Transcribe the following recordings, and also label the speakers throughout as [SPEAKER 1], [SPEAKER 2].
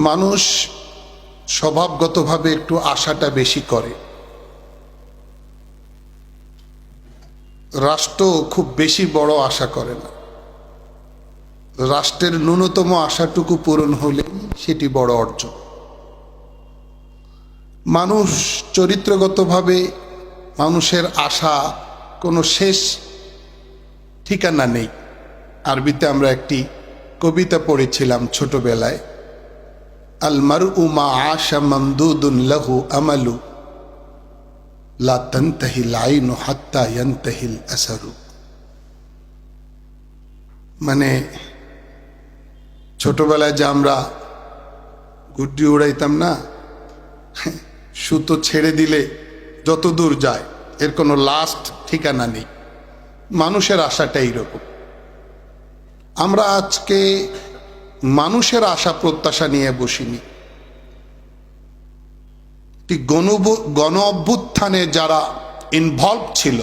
[SPEAKER 1] মানুষ স্বভাবগতভাবে একটু আশাটা বেশি করে। রাষ্ট্র খুব বেশি বড় আশা করে না। রাষ্ট্রের ন্যূনতম আশাটুকু পূরণ হলে সেটি বড় অর্জন। মানুষ চরিত্রগতভাবে মানুষের আশা কোনো শেষ ঠিকানা নেই। আরবিতে আমরা একটি কবিতা পড়েছিলাম ছোটবেলায়। আলমার উমা আশা মমদুদুন লাহু আমালু লা আইনু হাত্তা ইয়ান্তহিল আসারু মানে ছোটবেলায় যে আমরা গুড্ডি উড়াইতাম না, সুতো ছেড়ে দিলে যত দূর যায়, এর কোনো লাস্ট ঠিকানা নেই। মানুষের আশাটা এইরকম আমরা আজকে মানুষের আশা প্রত্যাশা নিয়ে বসিনি। গণ অভ্যুত্থানে যারা ইনভলভ ছিল,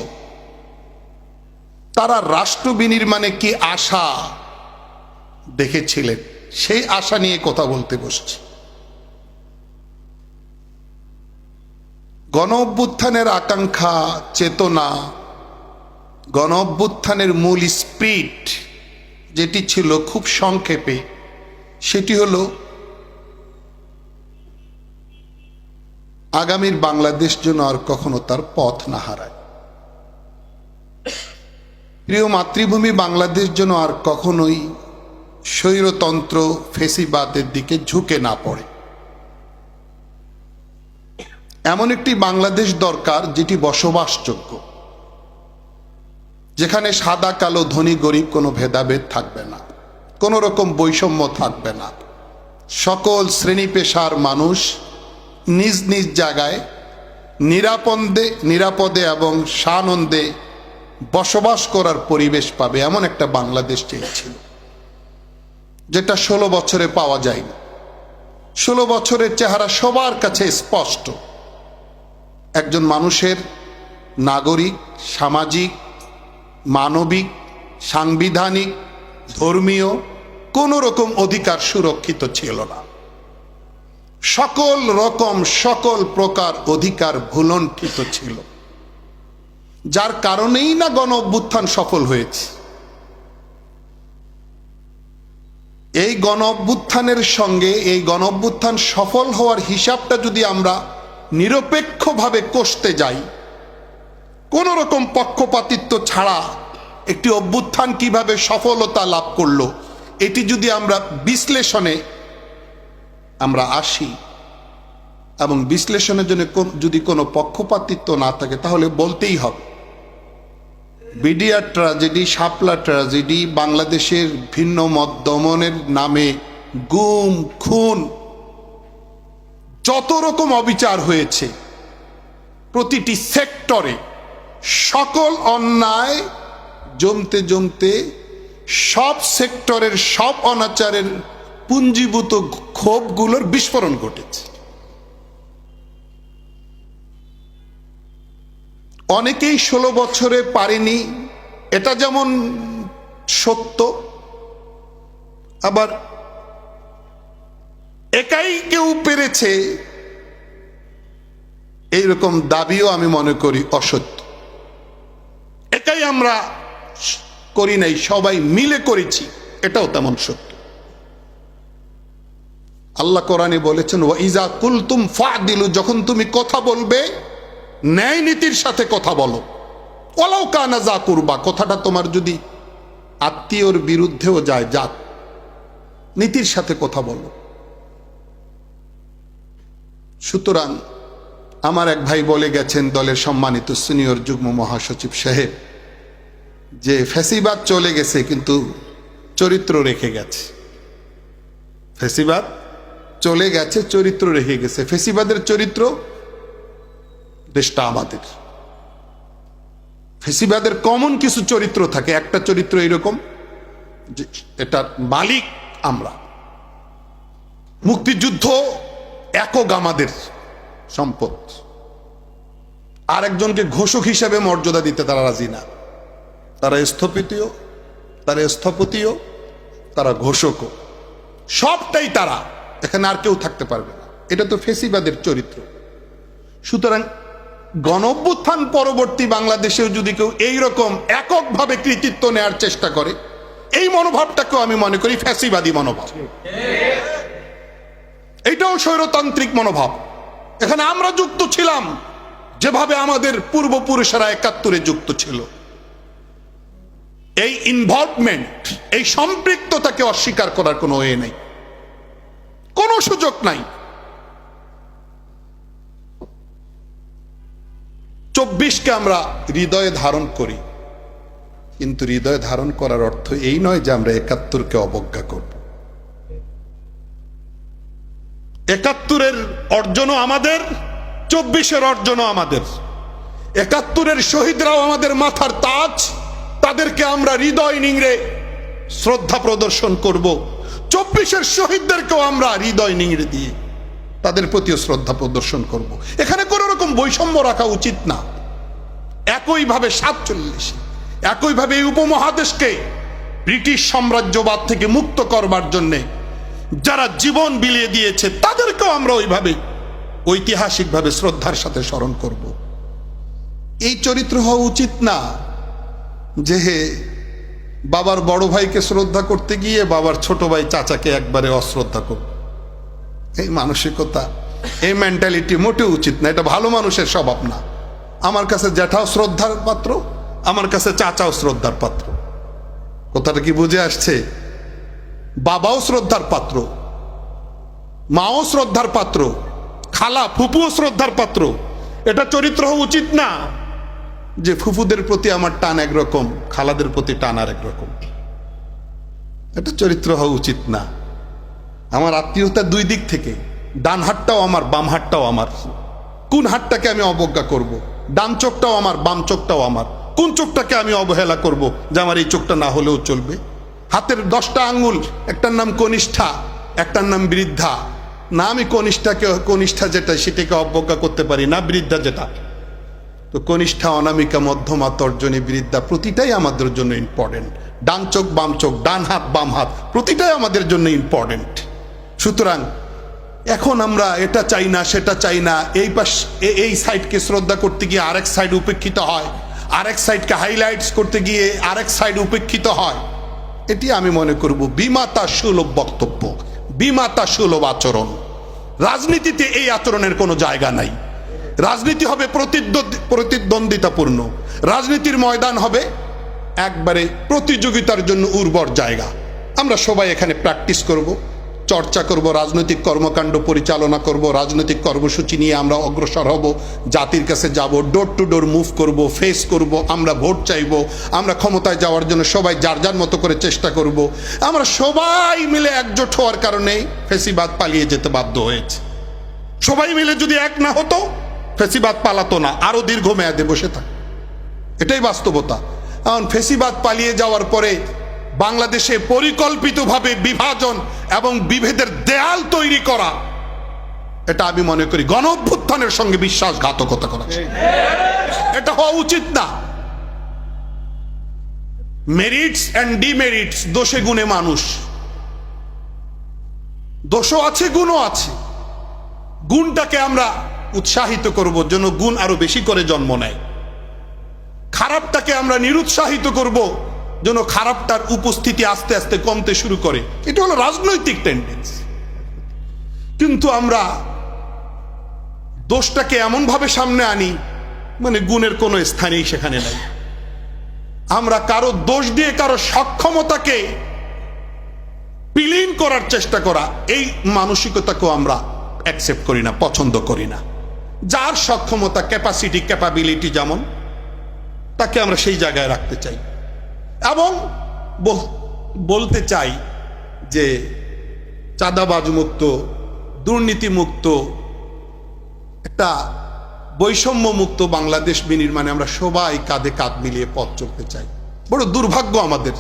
[SPEAKER 1] তারা রাষ্ট্র বিনির্মাণে কি আশা দেখেছিলেন? সেই আশা নিয়ে কথা বলতে বসছি। গণ অভ্যুত্থানের আকাঙ্ক্ষা, চেতনা, গণ অভ্যুত্থানের মূল স্পিরিট যেটি ছিল খুব সংক্ষেপে সেটি হল আগামীর বাংলাদেশ যেন আর কখনো তার পথ না হারায়। প্রিয় মাতৃভূমি বাংলাদেশ যেন আর কখনোই স্বৈরতন্ত্র ফেসিবাদের দিকে ঝুঁকে না পড়ে। এমন একটি বাংলাদেশ দরকার যেটি বসবাসযোগ্য, যেখানে সাদা, কালো, ধনী, গরিব কোনো ভেদাভেদ থাকবে না। কোনো রকম বৈষম্য থাকবে না। সকল শ্রেণি পেশার মানুষ নিজ নিজ জায়গায় নিরাপদে নিরাপদে এবং সানন্দে বসবাস করার পরিবেশ পাবে এমন একটা বাংলাদেশ চেয়েছিল, যেটা ষোলো বছরে পাওয়া যায়নি। ষোলো বছরের চেহারা সবার কাছে স্পষ্ট। একজন মানুষের নাগরিক, সামাজিক, মানবিক, সাংবিধানিক ধর্মীয় কোন রকম অধিকার সুরক্ষিত ছিল না। সকল রকম, সকল প্রকার অধিকার ভুলণ্ঠিত ছিল। যার কারণেই না গণ অভ্যুত্থান সফল হয়েছে। এই গণ অভ্যুত্থানের সঙ্গে এই গণ অভ্যুত্থান সফল হওয়ার হিসাবটা যদি আমরা নিরপেক্ষভাবে কষতে যাই কোন রকম পক্ষপাতিত্ব ছাড়া একটি অভ্যুত্থান কীভাবে সফলতা লাভ করল, এটি যদি আমরা বিশ্লেষণে আমরা আসি এবং বিশ্লেষণের জন্য যদি কোনো পক্ষপাতিত্ব না থাকে, তাহলে বলতেই হবে। বিডিআর ট্র্যাজেডি, শাপলা ট্র্যাজেডি, বাংলাদেশের ভিন্ন মত দমনের নামে গুম, খুন, যত রকম অবিচার হয়েছে, প্রতিটি সেক্টরে সকল অন্যায় জমতে জমতে সব সেক্টরের, সব অনাচারের পুঞ্জীভূত ক্ষোভগুলোর বিস্ফোরণ ঘটেছে। অনেকেই ষোলো বছরে পারেনি, এটা যেমন সত্য, আবার একাই কেউ পেরেছে, এইরকম দাবিও আমি মনে করি অসত্য। একাই আমরা করি নাই, সবাই মিলে করেছি। এটাও তেমন সত্য। আল্লাহ কোরআনে বলেছেন ইজা কুলতুম ফা দিলু যখন তুমি কথা বলবে, ন্যায় নীতির সাথে কথা বলো। ওলাও কানা যা করবা, কথাটা তোমার যদি আত্মীয়র বিরুদ্ধেও যায়, যাক, নীতির সাথে কথা বলো। সুতরাং আমার এক ভাই বলে গেছেন, দলের সম্মানিত সিনিয়র যুগ্ম মহাসচিব সাহেব যে ফ্যাসিবাদ চলে গেছে, কিন্তু চরিত্র রেখে গেছে। ফেসিবাদ চলে গেছে, চরিত্র রেখে গেছে। ফেসিবাদের চরিত্র দেশটা আমাদের। ফেসিবাদের কমন কিছু চরিত্র থাকে, একটা চরিত্র এরকম যে এটার মালিক আমরা। মুক্তিযুদ্ধ একক আমাদের সম্পদ। আর একজনকে ঘোষক হিসাবে মর্যাদা দিতে তারা রাজি না। তারা স্থপতিও তারা স্থপতিও, তারা ঘোষকও। সবটাই তারা। এখানে আর কেউ থাকতে পারবে না। এটা তো ফেসিবাদের চরিত্র। সুতরাং গণঅভ্যুত্থান পরবর্তী বাংলাদেশেও যদি কেউ এইরকম এককভাবে কৃতিত্ব নেয়ার চেষ্টা করে, এই মনোভাবটাকেও আমি মনে করি ফ্যাসিবাদী মনোভাব। এটাও স্বৈরতান্ত্রিক মনোভাব। এখানে আমরা যুক্ত ছিলাম, যেভাবে আমাদের পূর্বপুরুষেরা একাত্তরে যুক্ত ছিল। এই ইনভলভমেন্ট এই সম্পৃক্ততাকে অস্বীকার করার কোনো ওয়ে নেই। কোনো সুযোগ নাই। চব্বিশকে আমরা হৃদয়ে ধারণ করি, কিন্তু হৃদয়ে ধারণ করার অর্থ এই নয় যে আমরা একাত্তরকে অবজ্ঞা করব। একাত্তরের অর্জনও আমাদের, চব্বিশের অর্জনও আমাদের। একাত্তরের শহীদরাও আমাদের মাথার তাজ। তাদেরকে আমরা হৃদয় নিংড়ে শ্রদ্ধা প্রদর্শন করব। চব্বিশের শহীদদেরকেও আমরা হৃদয় নিংড়ে দিয়ে তাদের প্রতিও শ্রদ্ধা প্রদর্শন করব। এখানে কোনো রকম বৈষম্য রাখা উচিত না। একইভাবে সাতচল্লিশে, একইভাবে এই উপমহাদেশকে ব্রিটিশ সাম্রাজ্যবাদ থেকে মুক্ত করবার জন্যে যারা জীবন বিলিয়ে দিয়েছে, তাদেরকেও আমরা ওইভাবে ঐতিহাসিকভাবে শ্রদ্ধার সাথে স্মরণ করব। এই চরিত্র হওয়া উচিত না। যে বাবার বড় ভাইকে শ্রদ্ধা করতে গিয়ে বাবার ছোট ভাই চাচাকে একবারে অশ্রদ্ধা করব এই মানসিকতা, এই মেন্টালিটি মোটেও উচিত না। এটা ভালো মানুষের স্বভাব না। আমার কাছে জ্যাঠাও শ্রদ্ধার পাত্র, আমার কাছে চাচাও শ্রদ্ধার পাত্র। কথাটা কি বুঝে আসছে? বাবাও শ্রদ্ধার পাত্র, মাও শ্রদ্ধার পাত্র, খালা ফুপুও শ্রদ্ধার পাত্র। এটা চরিত্র উচিত না। যে ফুফুদের প্রতি আমার টান একরকম, খালাদের প্রতি টান আর একরকম। এটা চরিত্র হওয়া উচিত না। আমার আত্মীয়তা দুই দিক থেকে, ডান হাতটাও আমার, বাম হাতটাও আমার। কোন হাতটাকে আমি অবজ্ঞা করব। ডান চোখটাও আমার, বাম চোখটাও আমার। কোন চোখটাকে আমি অবহেলা করব যে আমার এই চোখটা না হলেও চলবে? হাতের দশটা আঙ্গুল একটার নাম কনিষ্ঠা, একটার নাম বৃদ্ধা। না আমি কনিষ্ঠাকে, কনিষ্ঠা যেটা, সেটাকে অবজ্ঞা করতে পারি, না বৃদ্ধা যেটা। তো কনিষ্ঠা অনামিকা মধ্যমা তর্জনী বৃদ্ধা প্রতিটাই আমাদের জন্য ইম্পর্টেন্ট ডান চোখ, বাম চোখ, ডান হাত, বাম হাত, প্রতিটাই আমাদের জন্য ইম্পর্টেন্ট সুতরাং এখন আমরা এটা চাই না, সেটা চাই না, এই পাশ এই সাইডকে শ্রদ্ধা করতে গিয়ে আরেক সাইড উপেক্ষিত হয়, আরেক সাইডকে হাইলাইটস করতে গিয়ে আরেক সাইড উপেক্ষিত হয়। এটি আমি মনে করব বিমাতা সুলভ বক্তব্য, বিমাতা সুলভ আচরণ। রাজনীতিতে এই আচরণের কোনো জায়গা নাই। রাজনীতি হবে প্রতিদ্বন্দ্বী- প্রতিদ্বন্দ্বিতাপূর্ণ। রাজনীতির ময়দান হবে একবারে প্রতিযোগিতার জন্য উর্বর জায়গা। আমরা সবাই এখানে প্র্যাকটিস করব, চর্চা করব, রাজনৈতিক কর্মকাণ্ড পরিচালনা করব, রাজনৈতিক কর্মসূচি নিয়ে আমরা অগ্রসর হব, জাতির কাছে যাব ডোর টু ডোর মুভ করব ফেস করব, আমরা ভোট চাইব, আমরা ক্ষমতায় যাওয়ার জন্য সবাই যার যার মতো করে চেষ্টা করব। আমরা সবাই মিলে একজোট হওয়ার কারণে ফেসিবাদ পালিয়ে যেতে বাধ্য হয়েছে। সবাই মিলে যদি এক না হতো ফেসিবাদ পালাতো না, আরও দীর্ঘমেয়াদে বসে থাক। এটাই বাস্তবতা। এখন ফেসিবাদ পালিয়ে যাওয়ার পরে বাংলাদেশে পরিকল্পিতভাবে বিভাজন এবং বিভেদের দেয়াল তৈরি করা, এটা আমি মনে করি গণ অভ্যুত্থানের সঙ্গে বিশ্বাসঘাতকতা করা। এটা হওয়া উচিত না। মেরিটস অ্যান্ড ডিমেরিটস দোষে গুণে মানুষ। দোষও আছে, গুণও আছে। গুণটাকে আমরা উৎসাহিত করব যেন গুণ আরও বেশি করে জন্ম নেয়। খারাপটাকে আমরা নিরুৎসাহিত করব যেন খারাপটার উপস্থিতি আস্তে আস্তে কমতে শুরু করে। এটা হলো রাজনৈতিক টেন্ডেন্সি কিন্তু আমরা দোষটাকে এমনভাবে সামনে আনি মানে গুণের কোনো স্থানেই সেখানে নাই। আমরা কারও দোষ দিয়ে কারও সক্ষমতাকে বিলীন করার চেষ্টা করা, এই মানসিকতাকেও আমরা অ্যাকসেপ্ট করি না, পছন্দ করি না। যার সক্ষমতা ক্যাপাসিটি ক্যাপাবিলিটি যেমন, তাকে আমরা সেই জায়গায় রাখতে চাই। এবং বল- বলতে চাই যে চাঁদাবাজ মুক্ত দুর্নীতি মুক্ত একটা বৈষম্য মুক্ত বাংলাদেশ বিনির্মাণে আমরা সবাই কাঁধে কাঁধ মিলিয়ে পথ চলতে চাই। বড় দুর্ভাগ্য আমাদের।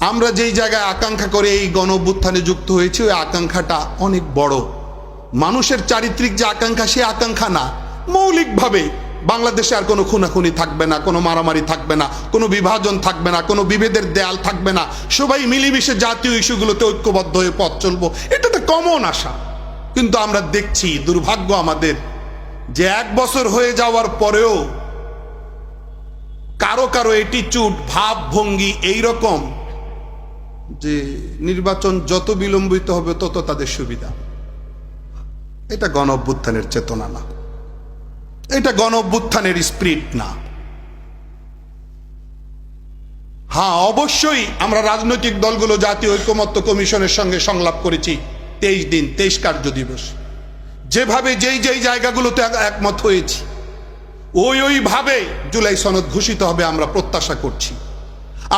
[SPEAKER 1] আমরা যেই জায়গায় আকাঙ্ক্ষা করে এই গণ যুক্ত হয়েছি, ওই আকাঙ্ক্ষাটা অনেক বড়। মানুষের চারিত্রিক যে আকাঙ্ক্ষা, সে আকাঙ্ক্ষা না। মৌলিকভাবে বাংলাদেশে আর কোনো খুনাখুনি থাকবে না, কোনো মারামারি থাকবে না, কোনো বিভাজন থাকবে না, কোনো বিভেদের দেয়াল থাকবে না। সবাই মিলেমিশে জাতীয় ইস্যুগুলোতে ঐক্যবদ্ধ হয়ে পথ চলবো। এটা তো কমন আশা। কিন্তু আমরা দেখছি দুর্ভাগ্য আমাদের যে এক বছর হয়ে যাওয়ার পরেও কারও কারও এটিচুড ভাব ভঙ্গি এইরকম যে নির্বাচন যত বিলম্বিত হবে তত তাদের সুবিধা। এটা গণ অভ্যুত্থানের চেতনা না। এটা গণ অভ্যুত্থানের স্পিরিট না। হ্যাঁ অবশ্যই আমরা রাজনৈতিক দলগুলো, জাতীয় ঐকমত্য কমিশনের সঙ্গে সংলাপ করেছি তেইশ দিন, তেইশ কার্য দিবস যেভাবে যেই যেই জায়গাগুলোতে একমত হয়েছি, ওই ওইভাবে জুলাই সনদ ঘোষিত হবে আমরা প্রত্যাশা করছি।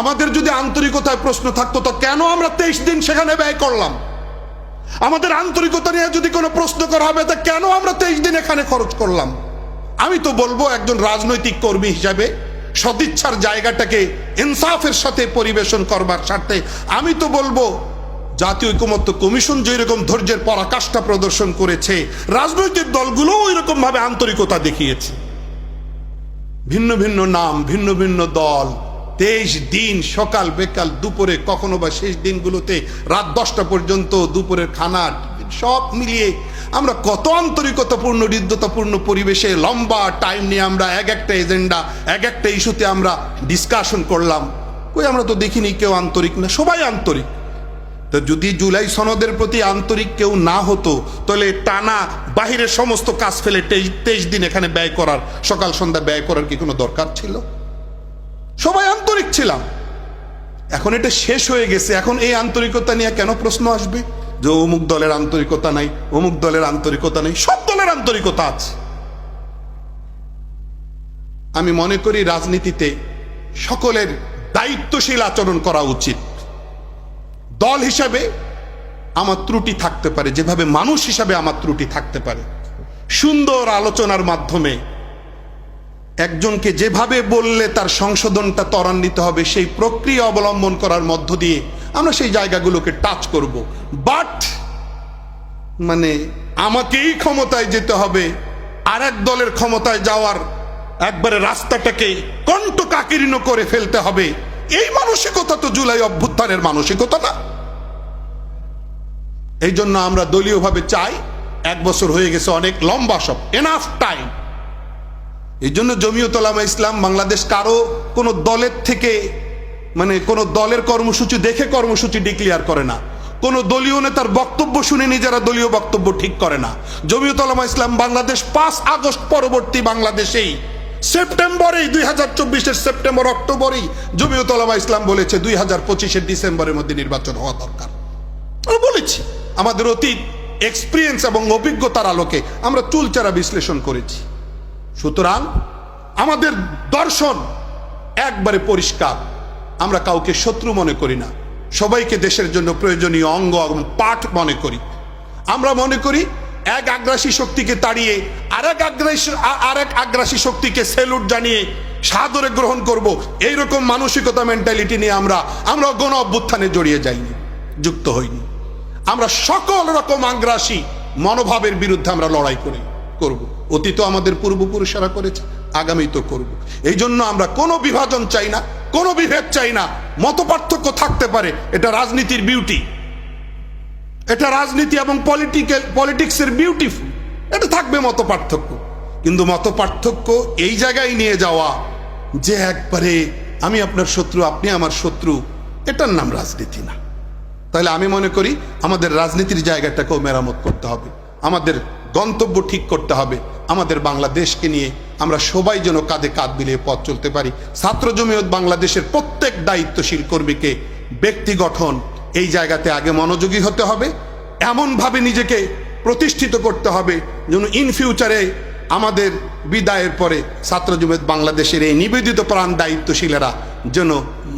[SPEAKER 1] আমাদের যদি আন্তরিকতায় প্রশ্ন থাকতো, তো কেন আমরা তেইশ দিন সেখানে ব্যয় করলাম? আমাদের আন্তরিকতা নিয়ে যদি কোনো প্রশ্ন করা হবে, তা কেন আমরা তেইশ দিন এখানে খরচ করলাম? আমি তো বলব একজন রাজনৈতিক কর্মী হিসাবে সদিচ্ছার জায়গাটাকে ইনসাফের সাথে পরিবেশন করবার স্বার্থে আমি তো বলব, জাতীয় ঐকমত্য কমিশন যেরকম ধৈর্যের পরাকাষ্ঠা প্রদর্শন করেছে, রাজনৈতিক দলগুলো ওই রকম ভাবে আন্তরিকতা দেখিয়েছে। ভিন্ন ভিন্ন নাম, ভিন্ন ভিন্ন দল তেইশ দিন সকাল বেকাল দুপুরে কখনো বা শেষ দিনগুলোতে রাত দশটা পর্যন্ত দুপুরের খানা সব মিলিয়ে আমরা কত আন্তরিকতাপূর্ণ, হৃদ্যতাপূর্ণ পরিবেশে লম্বা টাইম নিয়ে আমরা এক একটা এজেন্ডা এক একটা ইস্যুতে আমরা ডিসকাশন করলাম। কই আমরা তো দেখিনি কেউ আন্তরিক না, সবাই আন্তরিক। তো যদি জুলাই সনদের প্রতি আন্তরিক কেউ না হতো, তাহলে টানা বাহিরের সমস্ত কাজ ফেলে তেইশ তেইশ দিন এখানে ব্যয় করার, সকাল সন্ধ্যা ব্যয় করার কি কোনো দরকার ছিল? সবাই আন্তরিক ছিলাম। এখন এটা শেষ হয়ে গেছে। এখন এই আন্তরিকতা নিয়ে কেন প্রশ্ন আসবে? যে অমুক দলের আন্তরিকতা নাই, অমুক দলের আন্তরিকতা নেই, সব দলের আন্তরিকতা আছে। আমি মনে করি রাজনীতিতে সকলের দায়িত্বশীল আচরণ করা উচিত। দল হিসাবে আমার ত্রুটি থাকতে পারে, যেভাবে মানুষ হিসাবে আমার ত্রুটি থাকতে পারে। সুন্দর আলোচনার মাধ্যমে একজনকে যেভাবে বললে তার সংশোধনটা ত্বরান্বিত হবে, সেই প্রক্রিয়া অবলম্বন করার মধ্য দিয়ে আমরা সেই জায়গাগুলোকে টাচ করব। বাট মানে আমাকেই ক্ষমতায় যেতে হবে আর এক দলের ক্ষমতায় যাওয়ার একবারে রাস্তাটাকে কণ্ঠকাকীর্ণ করে ফেলতে হবে। এই মানসিকতা তো জুলাই অভ্যুত্থানের মানসিকতা না। এই জন্য আমরা দলীয়ভাবে চাই, এক বছর হয়ে গেছে অনেক লম্বা সব এনাফ টাইম এই জন্য জমিয়ত ওলামা ইসলাম বাংলাদেশ কারও কোনো দলের থেকে মানে কোনো দলের কর্মসূচি দেখে কর্মসূচি ডিক্লিয়ার করে না। কোনো দলীয় নেতার বক্তব্য শুনে নিজেরা দলীয় বক্তব্য ঠিক করে না। জমিয়ত ওলামা ইসলাম বাংলাদেশ পাঁচ আগস্ট পরবর্তী বাংলাদেশেই, সেপ্টেম্বরেই, দুই হাজার চব্বিশের সেপ্টেম্বর, অক্টোবরেই জমিয়ত ওলামা ইসলাম বলেছে দুই হাজার পঁচিশের ডিসেম্বরের মধ্যে নির্বাচন হওয়া দরকার। বলেছি, আমাদের অতীত এক্সপিরিয়েন্স এবং অভিজ্ঞতার আলোকে আমরা চুলচারা বিশ্লেষণ করেছি। সুতরাং আমাদের দর্শন একবারে পরিষ্কার। আমরা কাউকে শত্রু মনে করি না। সবাইকে দেশের জন্য প্রয়োজনীয় অঙ্গ এবং পাঠ মনে করি। আমরা মনে করি এক আগ্রাসী শক্তিকে তাড়িয়ে আরেক আগ্রাসী আর আরেক আগ্রাসী শক্তিকে সেলুট জানিয়ে সাদরে গ্রহণ করব। এইরকম মানসিকতা মেন্টালিটি নিয়ে আমরা আমরা গণ অভ্যুত্থানে জড়িয়ে যাইনি, যুক্ত হইনি। আমরা সকল রকম আগ্রাসী মনোভাবের বিরুদ্ধে আমরা লড়াই করি। করব। অতীত আমাদের পূর্বপুরুষেরা করেছে, আগামী তো করব। এই জন্য আমরা কোনো বিভাজন চাই না, কোনো বিভেদ চাই না। মত পার্থক্য থাকতে পারে, এটা রাজনীতির বিউটি এটা রাজনীতি এবং পলিটিক্যাল পলিটিক্সের বিউটিফুল এটা থাকবে মত পার্থক্য কিন্তু মত পার্থক্য এই জায়গায় নিয়ে যাওয়া, যে একবারে আমি আপনার শত্রু, আপনি আমার শত্রু, এটার নাম রাজনীতি না। তাহলে আমি মনে করি আমাদের রাজনীতির জায়গাটাকেও মেরামত করতে হবে। আমাদের গন্তব্য ঠিক করতে হবে। আমাদের বাংলাদেশকে নিয়ে আমরা সবাই যেন কাঁধে কাঁধ মিলিয়ে পথ চলতে পারি। ছাত্র জমিয়ত বাংলাদেশের প্রত্যেক দায়িত্বশীল কর্মীকে ব্যক্তি গঠন এই জায়গাতে আগে মনোযোগী হতে হবে। এমনভাবে নিজেকে প্রতিষ্ঠিত করতে হবে যেন ইন ফিউচারে আমাদের বিদায়ের পরে ছাত্র জমিয়ত বাংলাদেশের এই নিবেদিত প্রাণ দায়িত্বশীলেরা যেন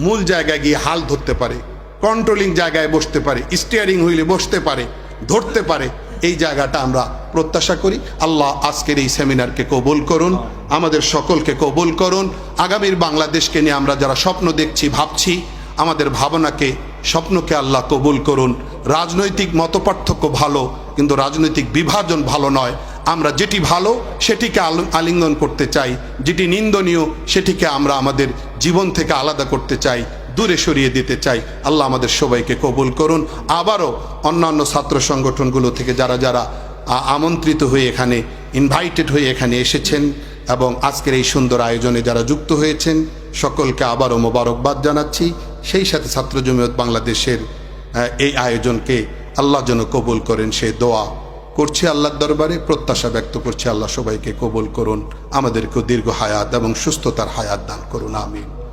[SPEAKER 1] মূল জায়গায় গিয়ে হাল ধরতে পারে কন্ট্রোলিং জায়গায় বসতে পারে স্টিয়ারিং হুইলে বসতে পারে, ধরতে পারে। এই জায়গাটা আমরা প্রত্যাশা করি। আল্লাহ আজকের এই সেমিনারকে কবুল করুন, আমাদের সকলকে কবুল করুন। আগামীর বাংলাদেশকে নিয়ে আমরা যারা স্বপ্ন দেখছি, ভাবছি, আমাদের ভাবনাকে, স্বপ্নকে আল্লাহ কবুল করুন। রাজনৈতিক মতপার্থক্য ভালো, কিন্তু রাজনৈতিক বিভাজন ভালো নয়। আমরা যেটি ভালো, সেটিকে আল- আলিঙ্গন করতে চাই। যেটি নিন্দনীয়, সেটিকে আমরা আমাদের জীবন থেকে আলাদা করতে চাই, দূরে সরিয়ে দিতে চাই। আল্লাহ আমাদের সবাইকে কবুল করুন। আবারও অন্যান্য ছাত্র সংগঠনগুলো থেকে যারা যারা আমন্ত্রিত হয়ে এখানে ইনভাইটেড হয়ে এখানে এসেছেন এবং আজকের এই সুন্দর আয়োজনে যারা যুক্ত হয়েছেন, সকলকে আবারও মোবারকবাদ জানাচ্ছি। সেই সাথে ছাত্র জমিয়ত বাংলাদেশের এই আয়োজনকে আল্লাহ যেন কবুল করেন, সে দোয়া করছি আল্লাহর দরবারে, প্রত্যাশা ব্যক্ত করছি আল্লাহ সবাইকে কবুল করুন, আমাদেরকেও দীর্ঘ হায়াত এবং সুস্থতার হায়াত দান করুন, আমিন।